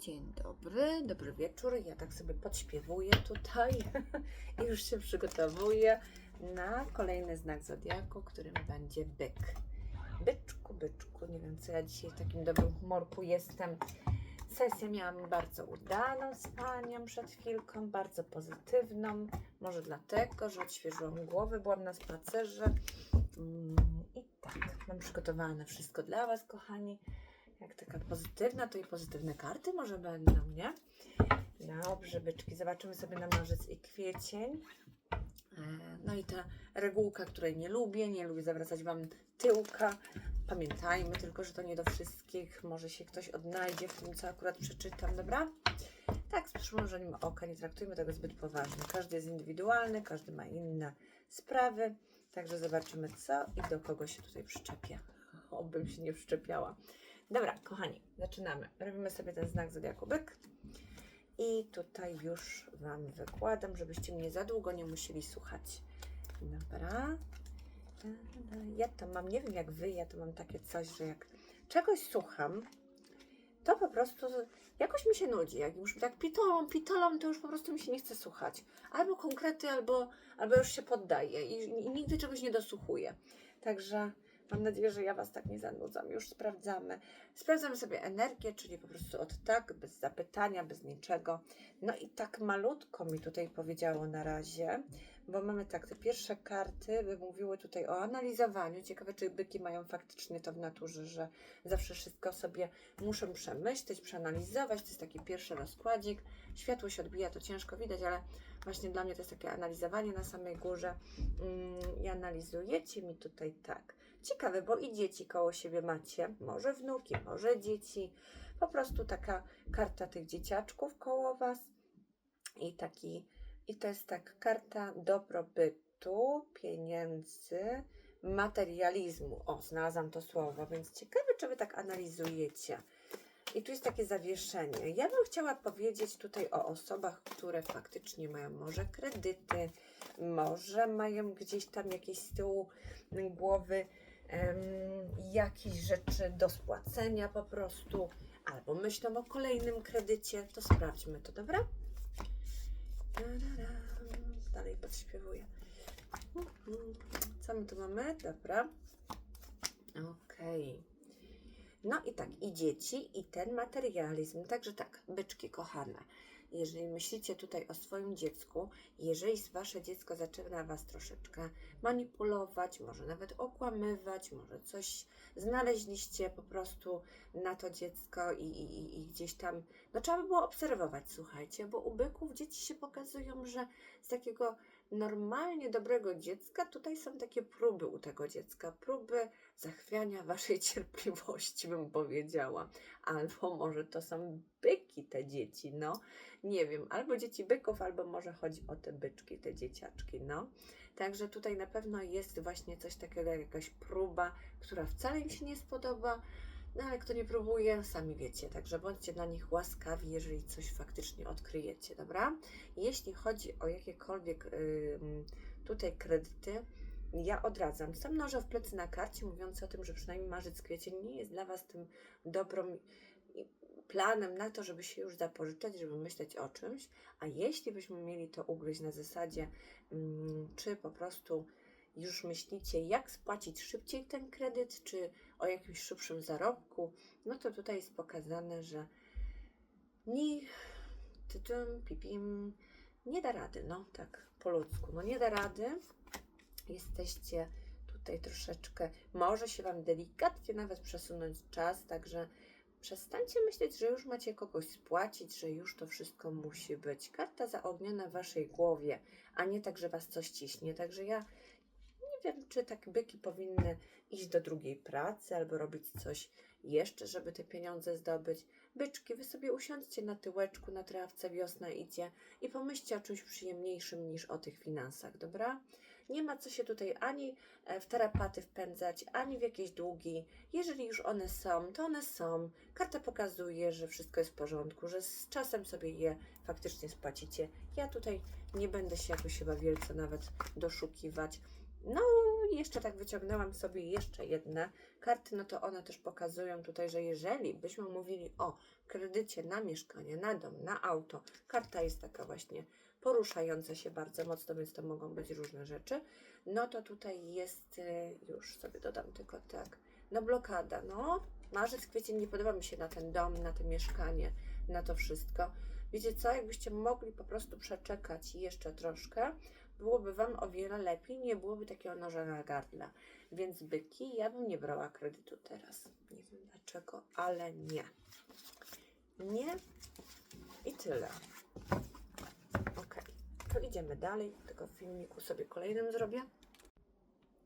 Dzień dobry, dobry wieczór. Ja tak sobie podśpiewuję tutaj i już się przygotowuję na kolejny znak zodiaku, którym będzie byk. Byczku, byczku, nie wiem co ja dzisiaj w takim dobrym humorku jestem. Sesję miałam bardzo udaną z panią przed chwilką, bardzo pozytywną. Może dlatego, że odświeżyłam głowę, byłam na spacerze. I tak, mam przygotowane wszystko dla Was, kochani. Jak taka pozytywna, to i pozytywne karty może będą, nie? Dobrze, byczki. Zobaczymy sobie na marzec i kwiecień. E, No i ta regułka, której nie lubię, nie lubię zawracać Wam tyłka. Pamiętajmy tylko, że to nie do wszystkich. Może się ktoś odnajdzie w tym, co akurat przeczytam, dobra? Tak, z przymrużeniem oka, nie traktujmy tego zbyt poważnie. Każdy jest indywidualny, każdy ma inne sprawy. Także zobaczymy, co i do kogo się tutaj przyczepia. Obym się nie przyczepiała. Dobra, kochani, zaczynamy. Robimy sobie ten znak zodiaku byk. I tutaj już Wam wykładam, żebyście mnie za długo nie musieli słuchać. Dobra. Ja to mam, nie wiem jak Wy, ja to mam takie coś, że jak czegoś słucham, to po prostu jakoś mi się nudzi. Jak już tak pitolą, pitolą, to już po prostu mi się nie chce słuchać. Albo konkrety, albo, albo już się poddaję i, i nigdy czegoś nie dosłuchuję. Także mam nadzieję, że ja Was tak nie zanudzam. Już sprawdzamy. Sprawdzamy sobie energię, czyli po prostu od tak, bez zapytania, bez niczego. No i tak malutko mi tutaj powiedziało na razie, bo mamy tak, te pierwsze karty by mówiły tutaj o analizowaniu. Ciekawe, czy byki mają faktycznie to w naturze, że zawsze wszystko sobie muszą przemyśleć, przeanalizować. To jest taki pierwszy rozkładzik. Światło się odbija, to ciężko widać, ale właśnie dla mnie to jest takie analizowanie na samej górze. Mm, I analizujecie mi tutaj tak. Ciekawe, bo i dzieci koło siebie macie, może wnuki, może dzieci. Po prostu taka karta tych dzieciaczków koło Was. I taki, i to jest tak karta dobrobytu, pieniędzy, materializmu. O, znalazłam to słowo, więc ciekawe, czy Wy tak analizujecie. I tu jest takie zawieszenie. Ja bym chciała powiedzieć tutaj o osobach, które faktycznie mają może kredyty, może mają gdzieś tam jakieś z tyłu głowy em, jakieś rzeczy do spłacenia po prostu, albo myślą o kolejnym kredycie, to sprawdźmy to, dobra? Podśpiewuję. Co my tu mamy? Dobra. Okej. No i tak, i dzieci, i ten materializm. Także tak, byczki kochane. Jeżeli myślicie tutaj o swoim dziecku, jeżeli wasze dziecko zaczyna was troszeczkę manipulować, może nawet okłamywać, może coś znaleźliście po prostu na to dziecko i, i- i gdzieś tam, no trzeba by było obserwować, słuchajcie, bo u byków dzieci się pokazują, że z takiego normalnie dobrego dziecka tutaj są takie próby u tego dziecka, próby zachwiania waszej cierpliwości, bym powiedziała. Albo może to są byki te dzieci, no. Nie wiem, albo dzieci byków, albo może chodzi o te byczki, te dzieciaczki, no. Także tutaj na pewno jest właśnie coś takiego jak jakaś próba, która wcale im się nie spodoba, no ale kto nie próbuje, sami wiecie. Także bądźcie dla nich łaskawi, jeżeli coś faktycznie odkryjecie, dobra? Jeśli chodzi o jakiekolwiek tutaj kredyty, ja odradzam. Są noże w plecy na karcie, mówiące o tym, że przynajmniej marzec, kwiecień nie jest dla Was tym dobrą i- planem na to, żeby się już zapożyczać, żeby myśleć o czymś. A jeśli byśmy mieli to ugryźć na zasadzie, czy po prostu już myślicie, jak spłacić szybciej ten kredyt, czy o jakimś szybszym zarobku, no to tutaj jest pokazane, że ni tytum, pipim, nie da rady, no tak po ludzku, no nie da rady. Jesteście tutaj troszeczkę, może się Wam delikatnie nawet przesunąć czas, także przestańcie myśleć, że już macie kogoś spłacić, że już to wszystko musi być. Karta zaogniona w Waszej głowie, a nie tak, że Was coś ciśnie. Także ja wiem, czy tak byki powinny iść do drugiej pracy albo robić coś jeszcze, żeby te pieniądze zdobyć. Byczki, wy sobie usiądźcie na tyłeczku, na trawce, wiosna idzie i pomyślcie o czymś przyjemniejszym niż o tych finansach, dobra? Nie ma co się tutaj ani e, w tarapaty wpędzać, ani w jakieś długi. Jeżeli już one są, to one są. Karta pokazuje, że wszystko jest w porządku, że z czasem sobie je faktycznie spłacicie. Ja tutaj nie będę się jakoś chyba wielce nawet doszukiwać. No jeszcze tak wyciągnęłam sobie jeszcze jedne karty, no to one też pokazują tutaj, że jeżeli byśmy mówili o kredycie na mieszkanie, na dom, na auto, karta jest taka właśnie poruszająca się bardzo mocno, więc to mogą być różne rzeczy, no to tutaj jest, y, już sobie dodam tylko tak, no blokada, no marzec, kwiecień nie podoba mi się na ten dom, na to mieszkanie, na to wszystko. Wiecie co, jakbyście mogli po prostu przeczekać jeszcze troszkę, byłoby Wam o wiele lepiej, nie byłoby takiego noża na gardle. Więc byki, ja bym nie brała kredytu teraz. Nie wiem dlaczego, ale nie. Nie i tyle. Ok, to idziemy dalej. W filmiku sobie kolejnym zrobię.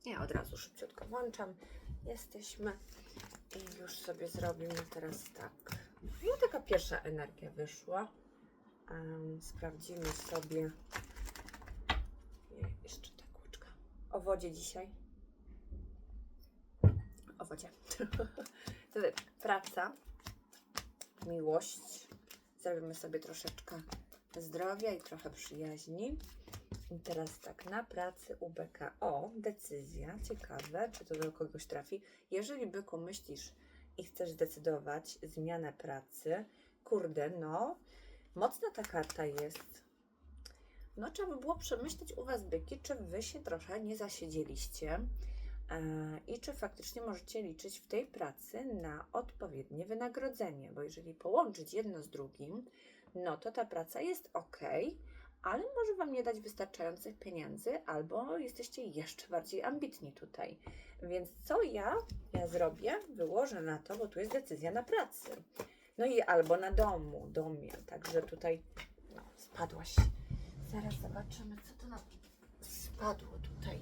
Ja od razu szybciutko włączam. Jesteśmy i już sobie zrobimy teraz tak. No taka pierwsza energia wyszła. Em, sprawdzimy sobie nie, jeszcze ta kłuczka. O wodzie dzisiaj. O wodzie. Wtedy praca, miłość. Zrobimy sobie troszeczkę zdrowia i trochę przyjaźni. I teraz tak, na pracy UBK. O, decyzja. Ciekawe, czy to do kogoś trafi. Jeżeli byku myślisz i chcesz zdecydować zmianę pracy, kurde, no, mocna ta karta jest. No, trzeba by było przemyśleć u Was byki, czy Wy się trochę nie zasiedzieliście e, i czy faktycznie możecie liczyć w tej pracy na odpowiednie wynagrodzenie, bo jeżeli połączyć jedno z drugim, no to ta praca jest ok, ale może Wam nie dać wystarczających pieniędzy, albo jesteście jeszcze bardziej ambitni tutaj. Więc co ja, ja zrobię? Wyłożę na to, bo tu jest decyzja na pracy. No i albo na domu, domie, także tutaj no, spadłaś. Zaraz zobaczymy, co to nam spadło tutaj.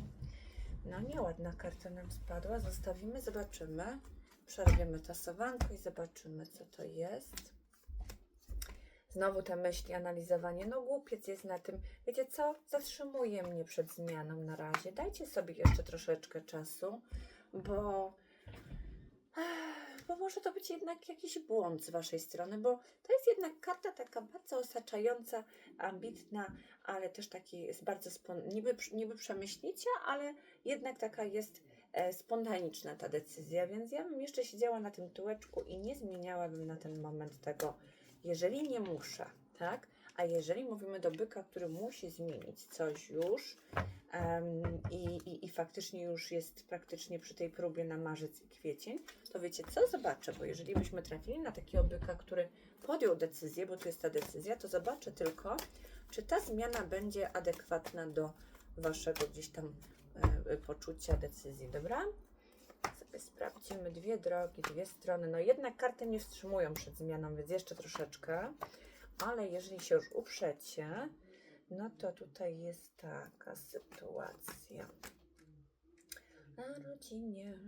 No nieładna karta nam spadła. Zostawimy, zobaczymy. Przerwiemy tasowanko i zobaczymy, co to jest. Znowu te myśli, analizowanie. No głupiec jest na tym. Wiecie co? Zatrzymuje mnie przed zmianą na razie. Dajcie sobie jeszcze troszeczkę czasu, bo bo może to być jednak jakiś błąd z Waszej strony, bo to jest jednak karta taka bardzo osaczająca, ambitna, ale też taki jest bardzo spon- niby, niby przemyślicia, ale jednak taka jest e, spontaniczna ta decyzja, więc ja bym jeszcze siedziała na tym tułeczku i nie zmieniałabym na ten moment tego, jeżeli nie muszę, tak? A jeżeli mówimy do byka, który musi zmienić coś już em, i, i, i faktycznie już jest praktycznie przy tej próbie na marzec i kwiecień, to wiecie co? Zobaczę, bo jeżeli byśmy trafili na takiego byka, który podjął decyzję, bo tu jest ta decyzja, to zobaczę tylko, czy ta zmiana będzie adekwatna do waszego gdzieś tam e, poczucia decyzji, dobra? Sobie sprawdzimy dwie drogi, dwie strony. No jednak karty nie wstrzymują przed zmianą, więc jeszcze troszeczkę. Ale jeżeli się już uprzecie, no to tutaj jest taka sytuacja. Na rodzinie.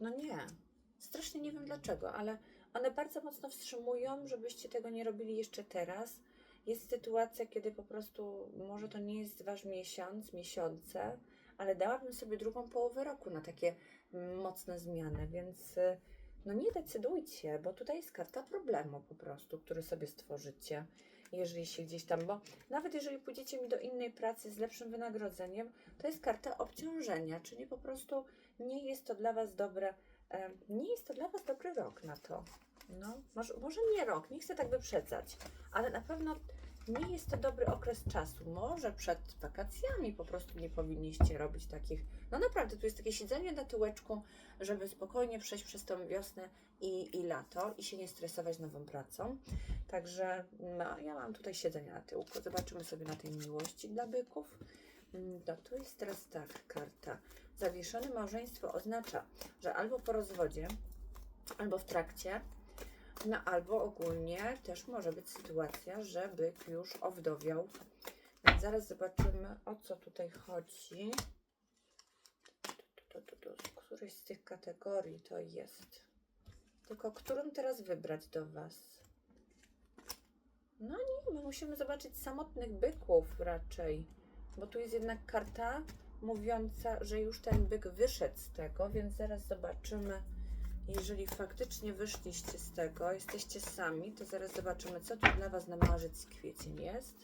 No nie. Strasznie nie wiem dlaczego, ale one bardzo mocno wstrzymują, żebyście tego nie robili jeszcze teraz. Jest sytuacja, kiedy po prostu może to nie jest wasz miesiąc, miesiące, ale dałabym sobie drugą połowę roku na takie mocne zmiany, więc y, no nie decydujcie, bo tutaj jest karta problemu po prostu, który sobie stworzycie, jeżeli się gdzieś tam, bo nawet jeżeli pójdziecie mi do innej pracy z lepszym wynagrodzeniem, to jest karta obciążenia, czyli po prostu nie jest to dla Was dobre, e, nie jest to dla Was dobry rok na to. No, może, może nie rok, nie chcę tak wyprzedzać, ale na pewno nie jest to dobry okres czasu. Może przed wakacjami po prostu nie powinniście robić takich. No naprawdę, tu jest takie siedzenie na tyłeczku, żeby spokojnie przejść przez tą wiosnę i, i lato i się nie stresować nową pracą. Także no, ja mam tutaj siedzenie na tyłku. Zobaczymy sobie na tej miłości dla byków. Mm, No tu jest teraz tak, karta. Zawieszone małżeństwo oznacza, że albo po rozwodzie, albo w trakcie, no albo ogólnie też może być sytuacja, że byk już owdowiał. Więc zaraz zobaczymy, o co tutaj chodzi. Z której z tych kategorii to jest? Tylko którą teraz wybrać do Was? No nie, my musimy zobaczyć samotnych byków raczej. Bo tu jest jednak karta mówiąca, że już ten byk wyszedł z tego, więc zaraz zobaczymy, Jeżeli faktycznie wyszliście z tego, jesteście sami, to zaraz zobaczymy, co tu dla Was na marzec kwiecień jest.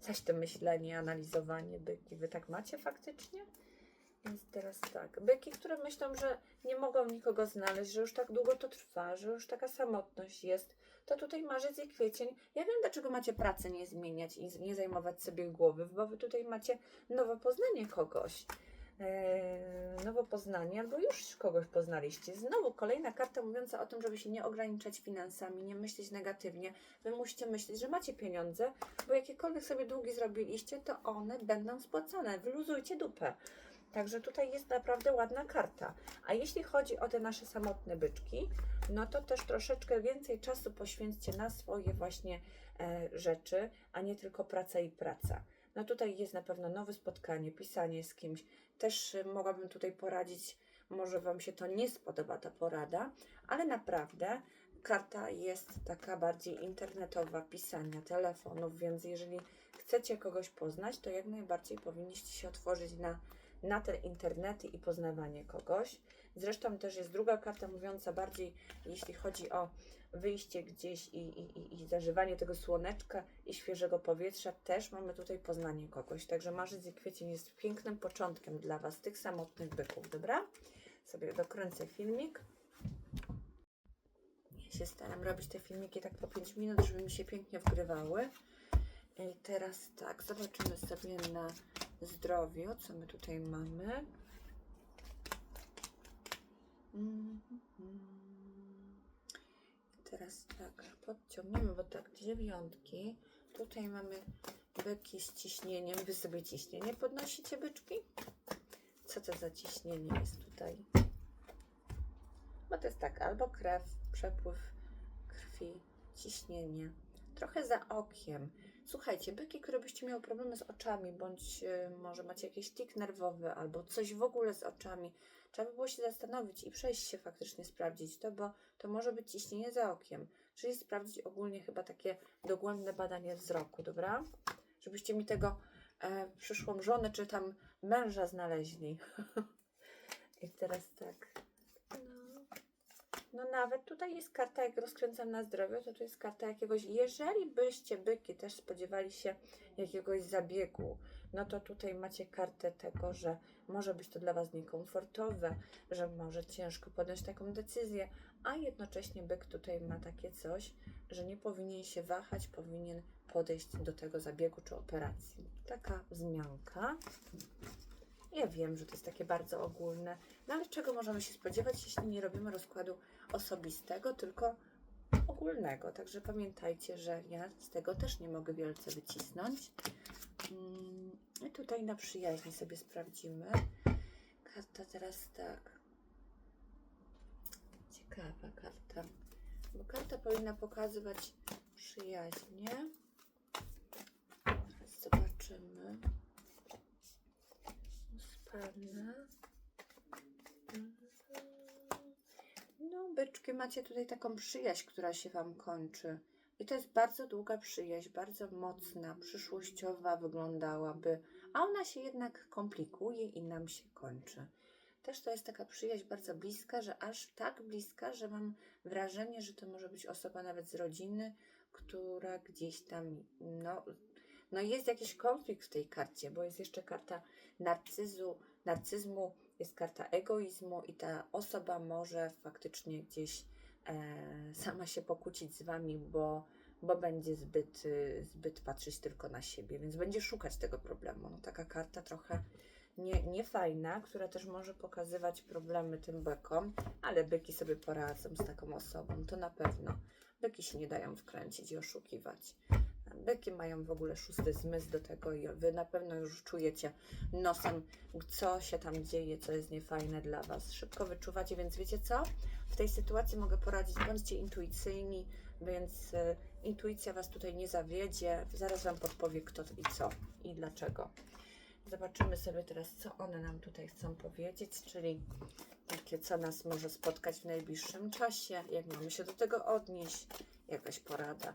Zaś to myślenie, analizowanie byki. Wy tak macie faktycznie? Więc teraz tak. Byki, które myślą, że nie mogą nikogo znaleźć, że już tak długo to trwa, że już taka samotność jest, to tutaj marzec i kwiecień. Ja wiem, dlaczego macie pracę nie zmieniać i nie zajmować sobie głowy, bo wy tutaj macie nowe poznanie kogoś. Eee, nowe poznanie, albo już kogoś poznaliście. Znowu kolejna karta mówiąca o tym, żeby się nie ograniczać finansami, nie myśleć negatywnie. Wy musicie myśleć, że macie pieniądze, bo jakiekolwiek sobie długi zrobiliście, to one będą spłacone. Wyluzujcie dupę. Także tutaj jest naprawdę ładna karta. A jeśli chodzi o te nasze samotne byczki, no to też troszeczkę więcej czasu poświęćcie na swoje właśnie e, rzeczy, a nie tylko praca i praca. No tutaj jest na pewno nowe spotkanie, pisanie z kimś. Też y, mogłabym tutaj poradzić, może Wam się to nie spodoba ta porada, ale naprawdę karta jest taka bardziej internetowa, pisania, telefonów, więc jeżeli chcecie kogoś poznać, to jak najbardziej powinniście się otworzyć na, na te internety i poznawanie kogoś. Zresztą też jest druga karta mówiąca bardziej, jeśli chodzi o wyjście gdzieś i, i, i- zażywanie tego słoneczka i świeżego powietrza, też mamy tutaj poznanie kogoś. Także marzec i kwiecień jest pięknym początkiem dla Was, tych samotnych byków, dobra? Sobie dokręcę filmik. Ja się staram robić te filmiki tak po 5 minut, żeby mi się pięknie wgrywały. I teraz tak, zobaczymy sobie na zdrowiu, co my tutaj mamy. Mhm. I Teraz tak, podciągniemy, bo tak, dziewiątki. Tutaj mamy byki z ciśnieniem. Wy sobie ciśnienie podnosicie, byczki? Co to za ciśnienie jest tutaj? Bo to jest tak, albo krew, przepływ krwi, ciśnienie. Trochę za okiem. Słuchajcie, byki, które byście miały problemy z oczami, bądź y, może macie jakiś tik nerwowy, albo coś w ogóle z oczami, trzeba by było się zastanowić i przejść się faktycznie, sprawdzić to, bo to może być ciśnienie za okiem. Czyli sprawdzić ogólnie chyba takie dogłębne badanie wzroku, dobra? Żebyście mi tego e, przyszłą żonę czy tam męża znaleźli. I teraz tak. No. no nawet tutaj jest karta, jak rozkręcam na zdrowie, to tu jest karta jakiegoś, jeżeli byście byki też spodziewali się jakiegoś zabiegu, no to tutaj macie kartę tego, że może być to dla Was niekomfortowe, że może ciężko podjąć taką decyzję, a jednocześnie byk tutaj ma takie coś, że nie powinien się wahać, powinien podejść do tego zabiegu czy operacji. Taka wzmianka. Ja wiem, że to jest takie bardzo ogólne, no ale czego możemy się spodziewać, jeśli nie robimy rozkładu osobistego, tylko ogólnego. Także pamiętajcie, że ja z tego też nie mogę wielce wycisnąć. Mm, Tutaj na przyjaźni sobie sprawdzimy. Karta teraz tak. Ciekawa karta. Bo karta powinna pokazywać przyjaźnie. Teraz zobaczymy. Sprawne. No, byczki, macie tutaj taką przyjaźń, która się Wam kończy. I to jest bardzo długa przyjaźń, bardzo mocna, przyszłościowa wyglądałaby, a ona się jednak komplikuje i nam się kończy. Też to jest taka przyjaźń bardzo bliska, że aż tak bliska, że mam wrażenie, że to może być osoba nawet z rodziny, która gdzieś tam, no, no jest jakiś konflikt w tej karcie, bo jest jeszcze karta narcyzu, narcyzmu, jest karta egoizmu i ta osoba może faktycznie gdzieś sama się pokłócić z wami, bo, bo będzie zbyt, y, zbyt patrzeć tylko na siebie, więc będzie szukać tego problemu. No, taka karta trochę nie, niefajna, która też może pokazywać problemy tym bykom, ale byki sobie poradzą z taką osobą, to na pewno. Byki się nie dają wkręcić i oszukiwać. Byki mają w ogóle szósty zmysł do tego i wy na pewno już czujecie nosem, co się tam dzieje, co jest niefajne dla was. Szybko wyczuwacie, więc wiecie co? W tej sytuacji mogę poradzić, bądźcie intuicyjni, więc y, intuicja was tutaj nie zawiedzie. Zaraz wam podpowie kto i co i dlaczego. Zobaczymy sobie teraz, co one nam tutaj chcą powiedzieć, czyli takie, co nas może spotkać w najbliższym czasie, jak mamy się do tego odnieść, jakaś porada.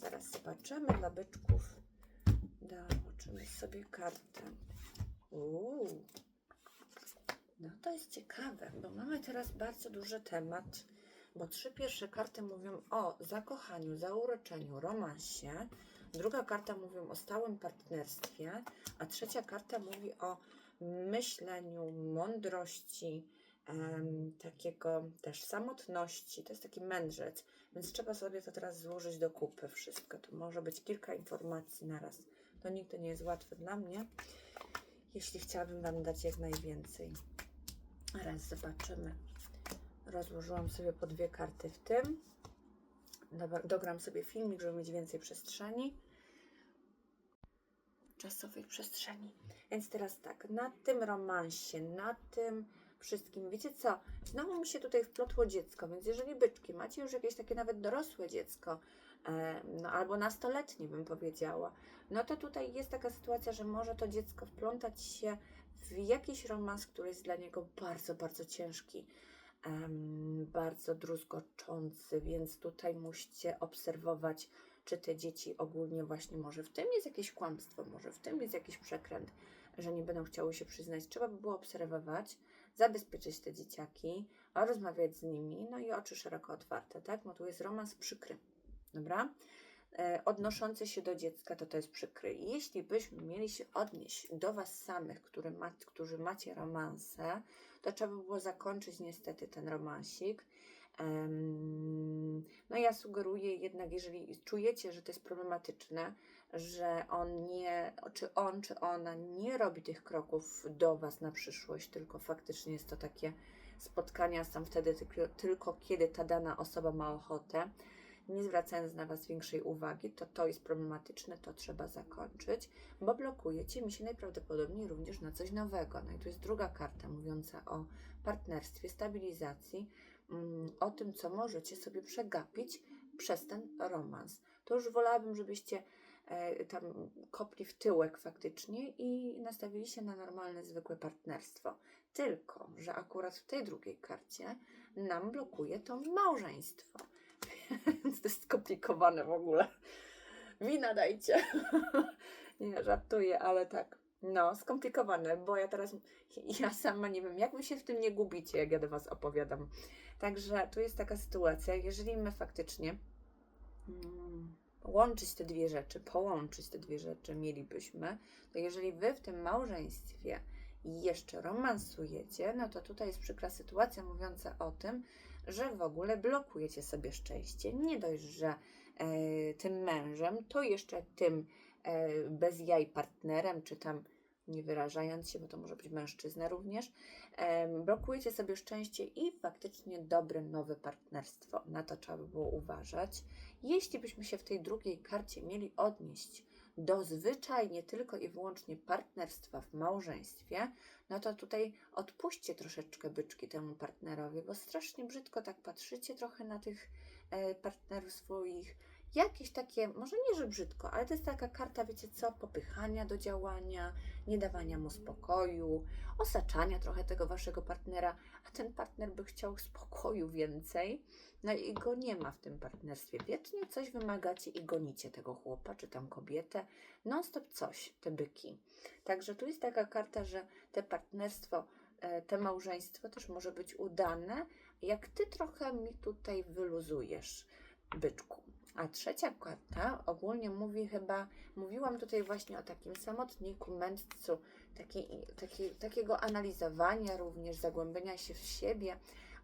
Zaraz zobaczymy dla byczków. Dołożymy sobie kartę. Uuu. No to jest ciekawe, bo mamy teraz bardzo duży temat, bo trzy pierwsze karty mówią o zakochaniu, zauroczeniu, romansie. Druga karta mówi o stałym partnerstwie, a trzecia karta mówi o myśleniu, mądrości, takiego też samotności. To jest taki mędrzec, więc trzeba sobie to teraz złożyć do kupy wszystko. To może być kilka informacji na raz. To nigdy nie jest łatwe dla mnie, jeśli chciałabym Wam dać jak najwięcej. Raz zobaczymy. Rozłożyłam sobie po dwie karty w tym. Dogram sobie filmik, żeby mieć więcej przestrzeni. Czasowej przestrzeni. Więc teraz tak, na tym romansie, na tym wszystkim, wiecie co? Znowu mi się tutaj wplotło dziecko, więc jeżeli byczki macie już jakieś takie nawet dorosłe dziecko, e, no albo nastoletnie bym powiedziała, no to tutaj jest taka sytuacja, że może to dziecko wplątać się w jakiś romans, który jest dla niego bardzo, bardzo ciężki, em, bardzo druzgoczący, więc tutaj musicie obserwować, czy te dzieci ogólnie właśnie może w tym jest jakieś kłamstwo, może w tym jest jakiś przekręt, że nie będą chciały się przyznać. Trzeba by było obserwować, zabezpieczyć te dzieciaki, rozmawiać z nimi, no i oczy szeroko otwarte, tak? Bo tu jest romans przykry, dobra? E, odnoszący się do dziecka, to to jest przykry. Jeśli byśmy mieli się odnieść do Was samych, który ma, którzy macie romanse, to trzeba by było zakończyć niestety ten romansik. No ja sugeruję jednak, jeżeli czujecie, że to jest problematyczne, że on nie, czy on, czy ona nie robi tych kroków do Was na przyszłość, tylko faktycznie jest to takie spotkania są wtedy tylko, tylko kiedy ta dana osoba ma ochotę, nie zwracając na Was większej uwagi, to to jest problematyczne, to trzeba zakończyć, bo blokujecie mi się najprawdopodobniej również na coś nowego. No i tu jest druga karta mówiąca o partnerstwie, stabilizacji, mm, o tym, co możecie sobie przegapić przez ten romans. To już wolałabym, żebyście e, tam kopli w tyłek faktycznie i nastawili się na normalne, zwykłe partnerstwo. Tylko, że akurat w tej drugiej karcie nam blokuje to małżeństwo. To jest skomplikowane w ogóle. Wina dajcie. nie, żartuję, ale tak. No, skomplikowane, bo ja teraz, ja sama nie wiem, jak wy się w tym nie gubicie, jak ja do was opowiadam. Także tu jest taka sytuacja, jeżeli my faktycznie mm, łączyć te dwie rzeczy, połączyć te dwie rzeczy mielibyśmy, to jeżeli wy w tym małżeństwie jeszcze romansujecie, no to tutaj jest przykra sytuacja mówiąca o tym, że w ogóle blokujecie sobie szczęście. Nie dość, że e, tym mężem, to jeszcze tym e, bez jaj partnerem, czy tam nie wyrażając się, bo to może być mężczyzna również, em, blokujecie sobie szczęście i faktycznie dobre nowe partnerstwo. Na to trzeba by było uważać. Jeśli byśmy się w tej drugiej karcie mieli odnieść do zwyczajnie tylko i wyłącznie partnerstwa w małżeństwie, no to tutaj odpuśćcie troszeczkę byczki temu partnerowi, bo strasznie brzydko tak patrzycie trochę na tych e, partnerów swoich. Jakieś takie, może nie, że brzydko, ale to jest taka karta, wiecie co, popychania do działania, nie dawania mu spokoju, osaczania trochę tego waszego partnera, a ten partner by chciał spokoju więcej, no i go nie ma w tym partnerstwie. Wiecznie coś wymagacie i gonicie tego chłopa czy tam kobietę, non-stop coś, te byki. Także tu jest taka karta, że te partnerstwo, e, te małżeństwo też może być udane, jak ty trochę mi tutaj wyluzujesz, byczku. A trzecia karta ogólnie mówi chyba, mówiłam tutaj właśnie o takim samotniku, mędrcu, taki, taki, takiego analizowania również, zagłębienia się w siebie,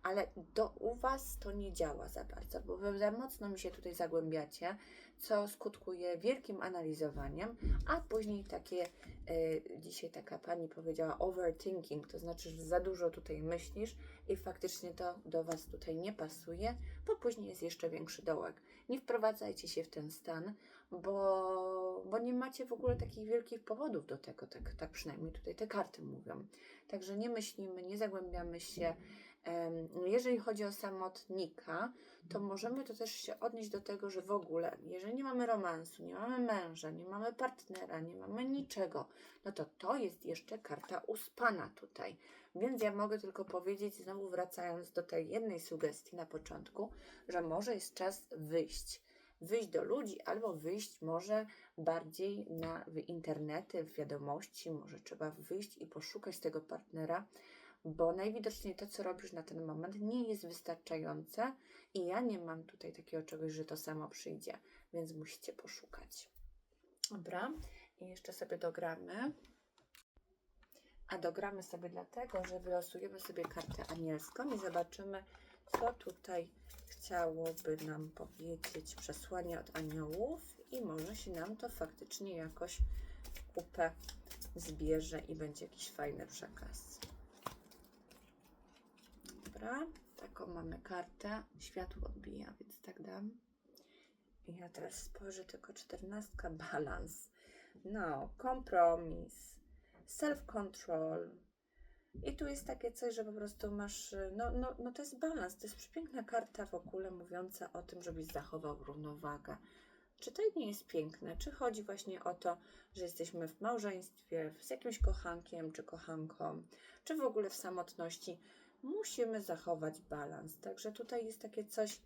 ale do, u Was to nie działa za bardzo, bo Wy za mocno mi się tutaj zagłębiacie, co skutkuje wielkim analizowaniem, a później takie, e, dzisiaj taka pani powiedziała overthinking, to znaczy, że za dużo tutaj myślisz i faktycznie to do Was tutaj nie pasuje, bo później jest jeszcze większy dołek. Nie wprowadzajcie się w ten stan, bo, bo nie macie w ogóle takich wielkich powodów do tego, tak, tak przynajmniej tutaj te karty mówią. Także nie myślimy, nie zagłębiamy się. Em, Jeżeli chodzi o samotnika, to możemy to też się odnieść do tego, że w ogóle, jeżeli nie mamy romansu, nie mamy męża, nie mamy partnera, nie mamy niczego, no to to jest jeszcze karta uspana tutaj. Więc ja mogę tylko powiedzieć, znowu wracając do tej jednej sugestii na początku, że może jest czas wyjść. Wyjść do ludzi albo wyjść może bardziej na internety, w wiadomości, może trzeba wyjść i poszukać tego partnera, bo najwidoczniej to, co robisz na ten moment, nie jest wystarczające i ja nie mam tutaj takiego czegoś, że to samo przyjdzie, więc musicie poszukać. Dobra, i jeszcze sobie dogramy. A dogramy sobie dlatego, że wylosujemy sobie kartę anielską i zobaczymy, co tutaj chciałoby nam powiedzieć przesłanie od aniołów i może się nam to faktycznie jakoś w kupę zbierze i będzie jakiś fajny przekaz. Dobra, taką mamy kartę. Światło odbija, więc tak dam. I ja teraz spojrzę tylko czternastka balans. No, kompromis, self-control. I tu jest takie coś, że po prostu masz, no, no, no to jest balans, to jest przepiękna karta w ogóle mówiąca o tym, żebyś zachował równowagę. Czy to nie jest piękne? Czy chodzi właśnie o to, że jesteśmy w małżeństwie z jakimś kochankiem czy kochanką, czy w ogóle w samotności? Musimy zachować balans. Także tutaj jest takie coś,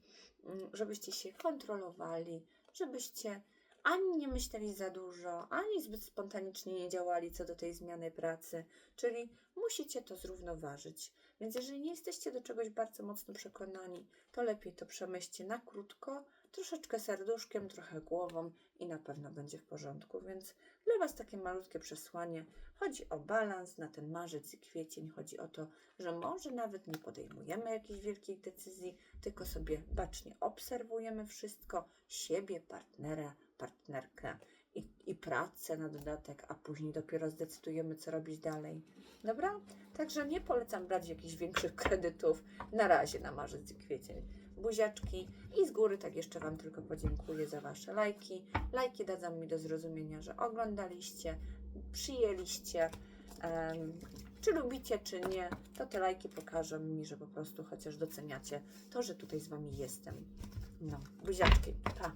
mm, żebyście się kontrolowali, żebyście ani nie myśleli za dużo, ani zbyt spontanicznie nie działali co do tej zmiany pracy, czyli musicie to zrównoważyć. Więc jeżeli nie jesteście do czegoś bardzo mocno przekonani, to lepiej to przemyślcie na krótko, troszeczkę serduszkiem, trochę głową i na pewno będzie w porządku. Więc dla Was takie malutkie przesłanie. Chodzi o balans na ten marzec i kwiecień. Chodzi o to, że może nawet nie podejmujemy jakichś wielkich decyzji, tylko sobie bacznie obserwujemy wszystko, siebie, partnera, partnerkę i, i pracę na dodatek, a później dopiero zdecydujemy, co robić dalej. Dobra? Także nie polecam brać jakichś większych kredytów na razie na marzec i kwiecień. Buziaczki i z góry tak jeszcze Wam tylko podziękuję za Wasze lajki. Lajki dadzą mi do zrozumienia, że oglądaliście, przyjęliście. em, czy lubicie, czy nie, to te lajki pokażą mi, że po prostu chociaż doceniacie to, że tutaj z Wami jestem. No, buziaczki, pa!